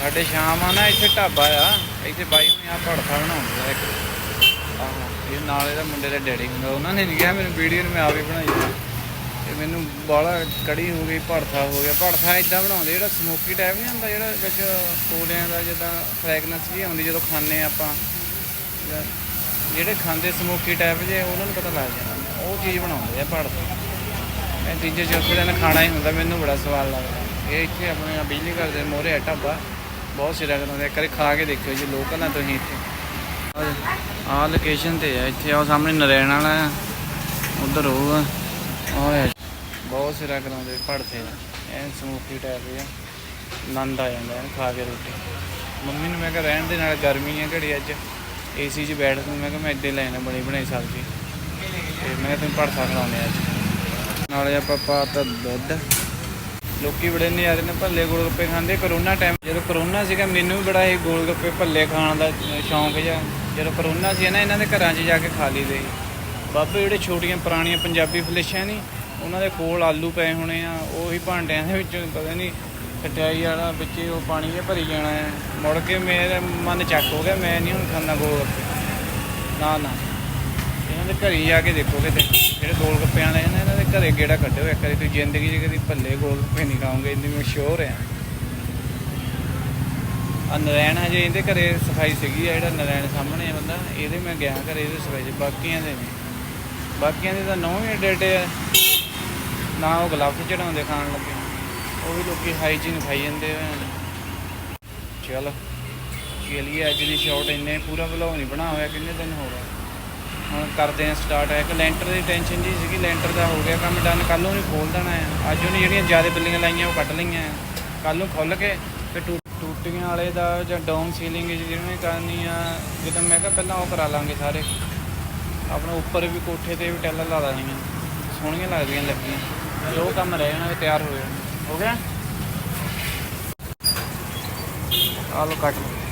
ਸਾਡੇ ਸ਼ਾਮ ਆ ਨਾ, ਇੱਥੇ ਢਾਬਾ ਆ। ਇੱਥੇ ਬਾਈ ਹੁਣੀ ਆ ਭੜਥਾ ਬਣਾਉਂਦੇ ਇੱਕ। ਆਹੋ, ਇਹ ਨਾਲ ਇਹਦਾ ਮੁੰਡੇ ਦਾ ਡੈਡੀ ਹੁੰਦਾ। ਉਹਨਾਂ ਨੇ ਨਹੀਂ ਕਿਹਾ ਮੈਨੂੰ ਵੀਡੀਓ ਨੂੰ ਮੈਂ ਆਪ ਹੀ ਬਣਾਈ ਤੇ ਮੈਨੂੰ ਬਾਲਾ ਕੜੀ ਹੋ ਗਈ, ਭੜਥਾ ਹੋ ਗਿਆ। ਭੜਥਾ ਇਦਾਂ ਬਣਾਉਂਦੇ ਜਿਹੜਾ ਸਮੋਕੀ ਟਾਈਪ ਨਹੀਂ ਹੁੰਦਾ, ਜਿਹੜਾ ਵਿੱਚ ਕੋਲਿਆਂ ਦਾ ਜਿੱਦਾਂ ਫ੍ਰੈਗਨੈਂਸ ਵੀ ਆਉਂਦੀ, ਜਦੋਂ ਖਾਂਦੇ ਆ ਆਪਾਂ। ਜਿਹੜੇ ਖਾਂਦੇ ਸਮੋਕੀ ਟਾਈਪ ਜੇ ਉਹਨਾਂ ਨੂੰ ਪਤਾ ਲੱਗ ਜਾਂਦਾ। ਉਹ ਚੀਜ਼ ਬਣਾਉਂਦੇ ਆ ਭੜਥਾ। ਮੈਂ ਤੀਜੇ ਚੌਥੇ ਦਿਨ ਖਾਣਾ ਹੀ ਹੁੰਦਾ, ਮੈਨੂੰ ਬੜਾ ਸਵਾਦ ਲੱਗਦਾ। ਇਹ ਇੱਥੇ ਆਪਣੇ ਬਿਜਲੀ ਘਰ ਦੇ ਮੋਹਰੇ ਆ ਢਾਬਾ। ਬਹੁਤ ਸਿਰਾ ਕਰਾਉਂਦੇ ਕਰੇ ਖਾ ਕੇ ਦੇਖਿਓ ਜੀ ਲੋਕਲ ਆ ਤੁਸੀਂ ਇੱਥੇ। ਆਹ ਲੋਕੇਸ਼ਨ ਤੇ ਆ, ਇੱਥੇ ਆ ਸਾਹਮਣੇ ਨਰੈਣ ਵਾਲਾ ਆ। ਉਧਰ ਉਹ ਆ। ਬਹੁਤ ਸਿਰਾ ਕਰਾਉਂਦੇ ਭੜਥੇ ਐਨ ਸਮੋਕੀ ਟਾਈਪ ਆ। ਆਨੰਦ ਆ ਜਾਂਦਾ ਐਨ ਖਾ ਕੇ ਰੋਟੀ। ਮੰਮੀ ਨੂੰ ਮੈਂ ਕਿਹਾ ਰਹਿਣ ਦੇ ਨਾਲ ਗਰਮੀ ਆ ਘੜੀ ਅੱਜ। ਏਸੀ 'ਚ ਬੈਠ ਕੇ ਮੈਂ ਕਿਹਾ ਮੈਂ ਇੱਦਾਂ ਹੀ ਲੈਣਾ ਬਣੀ ਬਣਾਈ ਸਬਜ਼ੀ। ਤੇ ਮੈਂ ਕਿਹਾ ਤੈਨੂੰ ਭੜਥਾ ਖਿਲਾਉਂਦੇ ਅੱਜ। ਨਾਲੇ ਆਪਾਂ ਪਾਤਾ ਦੁੱਧ। ਲੋਕੀ ਬੜੇ ਨਜ਼ਾਰੇ ਨੇ, ਭੱਲੇ ਗੋਲ ਗੱਪੇ ਖਾਂਦੇ। ਕਰੋਨਾ ਟਾਈਮ ਜਦੋਂ ਕਰੋਨਾ ਸੀਗਾ, ਮੈਨੂੰ ਵੀ ਬੜਾ ਇਹ ਗੋਲ ਗੱਪੇ ਭੱਲੇ ਖਾਣ ਦਾ ਸ਼ੌਂਕ ਜਿਹਾ। ਜਦੋਂ ਕਰੋਨਾ ਸੀ ਨਾ, ਇਹਨਾਂ ਦੇ ਘਰਾਂ 'ਚ ਜਾ ਕੇ ਖਾ ਲਈਦੇ ਸੀ। ਬਾਬੇ, ਜਿਹੜੇ ਛੋਟੀਆਂ ਪੁਰਾਣੀਆਂ ਪੰਜਾਬੀ ਫਲਿਸ਼ਾਂ ਨਹੀਂ ਉਹਨਾਂ ਦੇ ਕੋਲ ਆਲੂ ਪਏ ਹੋਣੇ ਆ, ਉਹੀ ਭਾਂਡਿਆਂ ਦੇ ਵਿੱਚੋਂ ਪਤਾ ਨਹੀਂ ਖਟਿਆਈ ਵਾਲਾ ਵਿੱਚ ਉਹ ਪਾਣੀ ਜਿਹਾ ਭਰੀ ਜਾਣਾ ਹੈ। ਮੁੜ ਕੇ ਮੇਰਾ ਮਨ ਚੱਕ ਹੋ ਗਿਆ, ਮੈਂ ਨਹੀਂ ਹੁਣ ਖਾਣਾ ਗੋਲ ਗੱਪੇ ਨਾ ਨਾ। ਇਹਨਾਂ ਦੇ ਘਰੇ ਹੀ ਜਾ ਕੇ ਦੇਖੋ ਕਿਤੇ, ਜਿਹੜੇ ਗੋਲ ਗੱਪੇ ਵਾਲੇ ਨੇ, ਇਹਨਾਂ ਦੇ ਘਰੇ ਗੇੜਾ ਕੱਢਿਓ ਇੱਕ ਵਾਰੀ ਤੁਸੀਂ ਜ਼ਿੰਦਗੀ 'ਚ ਕਦੀ ਭੱਲੇ ਗੋਲ ਗੱਪੇ ਨਹੀਂ ਖਾਓਗੇ, ਇੰਨੀ ਮਸ਼ਹੂਰ ਆ। ਆ ਨਰੈਣ ਹਜੇ ਇਹਦੇ ਘਰੇ ਸਫ਼ਾਈ ਸੀਗੀ ਆ, ਜਿਹੜਾ ਨਰੈਣ ਸਾਹਮਣੇ ਬੰਦਾ, ਇਹਦੇ ਮੈਂ ਗਿਆ ਘਰੇ ਇਹਦੇ ਸਫ਼ਾਈ ਬਾਕੀਆਂ ਦੇ ਨਹੀਂ। ਬਾਕੀਆਂ ਦੇ ਤਾਂ ਨੌਵੇਂ ਏਡੇ ਏਡੇ ਆ। ਨਾ ਉਹ ਗਲਵਸ ਚੜਾਉਂਦੇ ਖਾਣ ਲੱਗੇ। ਉਹ ਵੀ ਲੋਕੀ ਹਾਈਜੀਨ ਖਾਈ ਜਾਂਦੇ ਆ। ਚਲ, ਚਲੀਏ, ਅੱਜ ਦੀ ਸ਼ਾਟ ਇੰਨੇ, ਪੂਰਾ ਵਲੌਗ ਨਹੀਂ ਬਣਾ ਹੋਇਆ, ਕਿੰਨੇ ਦਿਨ ਹੋ ਗਏ? ਹੁਣ ਕਰਦੇ ਆ ਸਟਾਰਟ ਹੈ ਇੱਕ ਲੈਂਟਰ ਦੀ ਟੈਨਸ਼ਨ ਜੀ ਸੀਗੀ, ਲੈਂਟਰ ਦਾ ਹੋ ਗਿਆ ਕੰਮ ਡਨ ਕੱਲ ਨੂੰ ਨਹੀਂ ਖੋਲ ਦੇਣਾ ਆ। ਅੱਜ ਉਹਨੇ ਜਿਹੜੀਆਂ ਜ਼ਿਆਦਾ ਬਿੱਲੀਆਂ ਲਾਈਆਂ, ਉਹ ਕੱਢ ਲਈਆਂ ਕੱਲ ਨੂੰ ਖੁੱਲ ਕੇ ਤੇ ਟੂ- ਟੂਟੀਆਂ ਵਾਲੇ ਦਾ ਜਾਂ ਡਾਊਨ ਸੀਲਿੰਗ ਜਿਹਨੇ ਕਰਨੀ ਆ, ਜਦੋਂ ਮੈਂ ਕਿਹਾ ਪਹਿਲਾਂ ਉਹ ਕਰਾ ਲਾਂਗੇ ਸਾਰੇ। ਆਪਣਾ ਉੱਪਰ ਵੀ ਕੋਠੇ ਤੇ ਵੀ ਟੈਲਾਂ ਲਾ ਦੇਣੀਆਂ। ਸੋਹਣੀਆਂ ਲੱਗਦੀਆਂ ਲੱਗੀਆਂ। ਤੇ ਉਹ ਕੰਮ ਰਹਿ ਜਾਣਾ ਤਿਆਰ ਹੋ ਜਾਣਾ। ਹੋ ਗਿਆ? ਆ ਕੱਟ ਲਓ।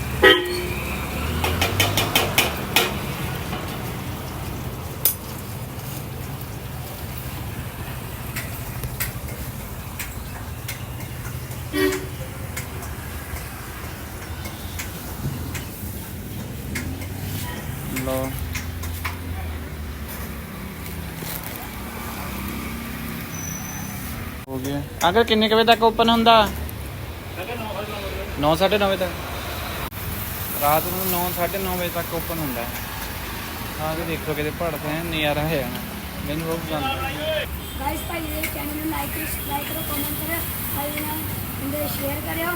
ਲਓ ਹੋ ਗਿਆ। ਅੰਕਲ, ਕਿੰਨੇ ਕੁ ਤੱਕ ਓਪਨ ਹੁੰਦਾ? 9:30 ਵਜੇ ਤੱਕ। ਰਾਤ ਨੂੰ 9 9:30 ਵਜੇ ਤੱਕ ਓਪਨ ਹੁੰਦਾ ਆ ਕੇ ਦੇਖੋ ਕਿਤੇ ਪੜਦੇ ਆ, ਨਜ਼ਾਰਾ ਹੈ ਮੈਨੂੰ ਬਹੁਤ ਪਸੰਦ ਹੈ। ਗਾਇਸ ਭਾਈ ਇਹ ਚੈਨਲ ਨੂੰ ਲਾਈਕ ਸਬਸਕ੍ਰਾਈਬ ਕਰੋ ਕਮੈਂਟ ਕਰੋ। ਭਾਈ ਨਾਲ ਸ਼ੇਅਰ ਕਰਿਓ।